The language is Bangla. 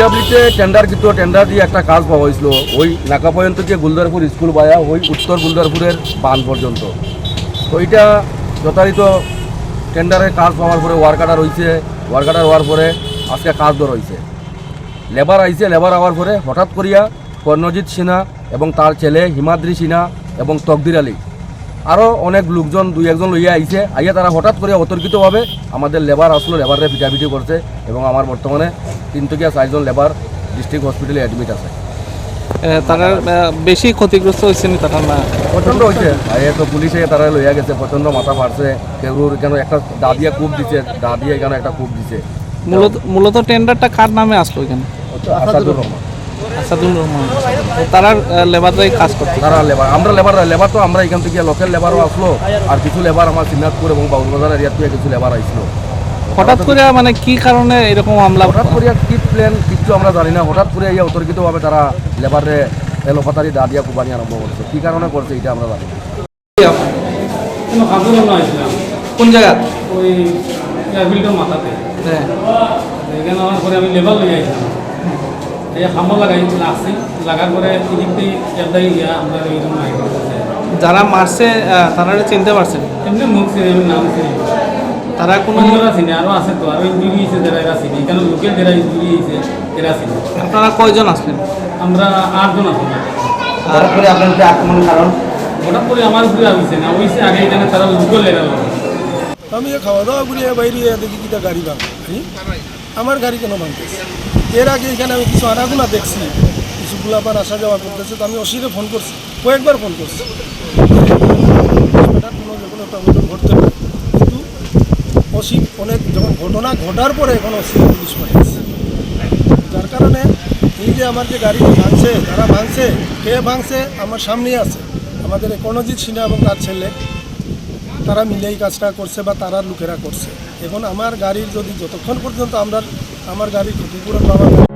পিডাব্লিউতে টেন্ডার কিন্তু টেন্ডার দিয়ে একটা কাজ পাওয়া হয়েছিল। ওই নাকা পর্যন্ত যে গুলদারপুর স্কুল বায়া, ওই উত্তর গুলদারপুরের বান পর্যন্ত। তো এটা যথারীত টেন্ডারের কাজ পাওয়ার পরে ওয়ার্কাটার হয়েছে ওয়ার্কাটার হওয়ার পরে আজকে কাজ ধর হয়েছে লেবার আইছে লেবার হওয়ার পরে হঠাৎ করিয়া কর্ণজিৎ সিনহা এবং তার ছেলে হিমাদ্রি সিনহা এবং তকদির আলী আরও অনেক লোকজন দুই একজন লইয়া আইছে। আইয়া তারা হঠাৎ করে অতর্কিতভাবে আমাদের লেবার আসলো লেবারে পিটাপিটি করছে এবং আমার বর্তমানে তিনটকিয়া চারজন লেবার ডিস্ট্রিক্ট হসপিটালে অ্যাডমিট আছে। তারা বেশি ক্ষতিগ্রস্ত হয়েছে নি তারা না? প্রচণ্ড হয়েছে আইয়া তো পুলিশে তারা লইয়া গেছে প্রচণ্ড মাথা ফাটছে কেউর এখানে একটা দা দিয়ে কূপ দিছে দা দিয়ে এখানে একটা কূপ দিছে? মূলত মূলত টেন্ডারটা কার নামে আসলো এখানে? আসাদুর রহমান। আসাদুল রহমান। তারা লেবাররাই কাজ করতে তারা লেবার আমরা লেবার লেবার তো আমরা এখান থেকে লোকাল লেবারও আসলো আর কিছু লেবার আমার সিনাজপুর এবং বাবুবাজার এরিয়া থেকে কিছু লেবার আসলো। হঠাৎ করে মানে কি কারণে এরকম হামলা হঠাৎ করে কি প্ল্যান কিচ্ছু আমরা জানি না। হঠাৎ করে ইয়ে অতর্কিতভাবে তারা লেবারে এলোপাতারি দা দিয়া কুবানি আরম্ভ করছে। কি কারণে করছে এটা আমরা জানি না। কোনো কাজের জন্য আসলাম কোন জায়গা? ওই মাথাতে। হ্যাঁ। এখানে আমার পরে আমি লেবার লই আইছিলাম। লাগার পরে আমরা এইরকম যারা মারছে তারা চিনতে পারছেন? এমনি মুখ চিনি নাম চিনি তারা কোনো অন্যরা চিনি আরও আছে তো আরও ইঞ্জুরি হয়েছে যারা এরা চিনি। এখানে লোকেল যারা ইঞ্জুরি হয়েছে এরা চিনি। আপনারা কয়জন আসলেন? আমরা আটজন হঠাৎ করে আমার না হয়েছে আগে এখানে তারা লোকেল লেভেল আমি খাওয়া দাওয়া করি বাইরে দেখি কিটা গাড়ি ভাঙে? আমার গাড়ি কেন ভাঙতেছে? এর আগে এখানে আমি কিছু আনাগোনা দেখছি, কিছু গুলাবার আসা যাওয়া করতেছে, তো আমি অসিরে ফোন করছি, কয়েকবার ফোন করছি। কোনো যে কোনো কিন্তু অসি অনেক যখন ঘটনা ঘটার পরে এখন অসি পুলিশ পাঠিয়েছে। যার কারণে এই যে আমার যে গাড়ি ভাঙছে, তারা ভাঙছে, কে ভাঙছে, আমার সামনেই আছে। আমাদের কর্ণজিৎ সিনহা এবং তার ছেলে, তারা মিলে এই কাজটা করছে বা তারা লোকেরা করছে। এখন আমার গাড়ির যদি যতক্ষণ পর্যন্ত আমরা আমার গাড়ি ক্ষতিপূরণ গাড়ির